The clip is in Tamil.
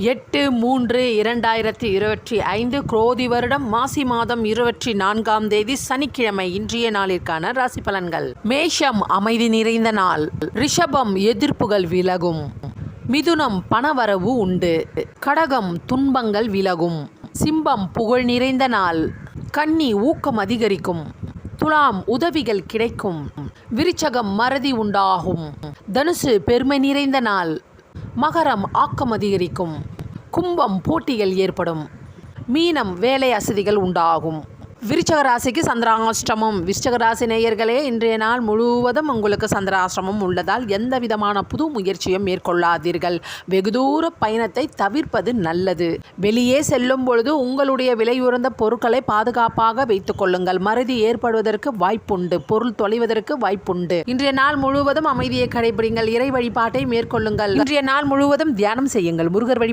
எட்டு மூன்று இரண்டாயிரத்தி இருபத்தி ஐந்து குரோதி வருடம் மாசி மாதம் இருபத்தி நான்காம் தேதி சனிக்கிழமை இன்றைய நாளிற்கான ராசி பலன்கள். மேஷம் அமைதி நிறைந்த நாள். ரிஷபம் எதிர்ப்புகள் விலகும். மிதுனம் பணவரவு உண்டு. கடகம் துன்பங்கள் விலகும். சிம்பம் புகழ் நிறைந்த நாள். கன்னி ஊக்கம் அதிகரிக்கும். துலாம் உதவிகள் கிடைக்கும். விருச்சகம் மறதி உண்டாகும். தனுசு பெருமை நிறைந்த நாள். மகரம் ஆக்கம் அதிகரிக்கும். கும்பம் போட்டிகள் ஏற்படும். மீனம் வேலை அசதிகள் உண்டாகும். விருச்சக ராசிக்கு சந்திராஷ்டமம். விருச்சக ராசி நேயர்களே இன்றைய நாள் முழுவதும் உங்களுக்கு சந்திராஷ்டமம் உள்ளதால் எந்த விதமான புது முயற்சியும் மேற்கொள்ளாதீர்கள். வெகு தூர பயணத்தை தவிர்ப்பது நல்லது. வெளியே செல்லும் பொழுது உங்களுடைய விலையுறந்த பொருட்களை பாதுகாப்பாக வைத்துக் கொள்ளுங்கள். மறதி ஏற்படுவதற்கு வாய்ப்புண்டு. பொருள் தொலைவதற்கு வாய்ப்புண்டு. இன்றைய நாள் முழுவதும் அமைதியை கடைபிடிங்கள். இறை வழிபாட்டை மேற்கொள்ளுங்கள். இன்றைய நாள் முழுவதும் தியானம் செய்யுங்கள். முருகர் வழி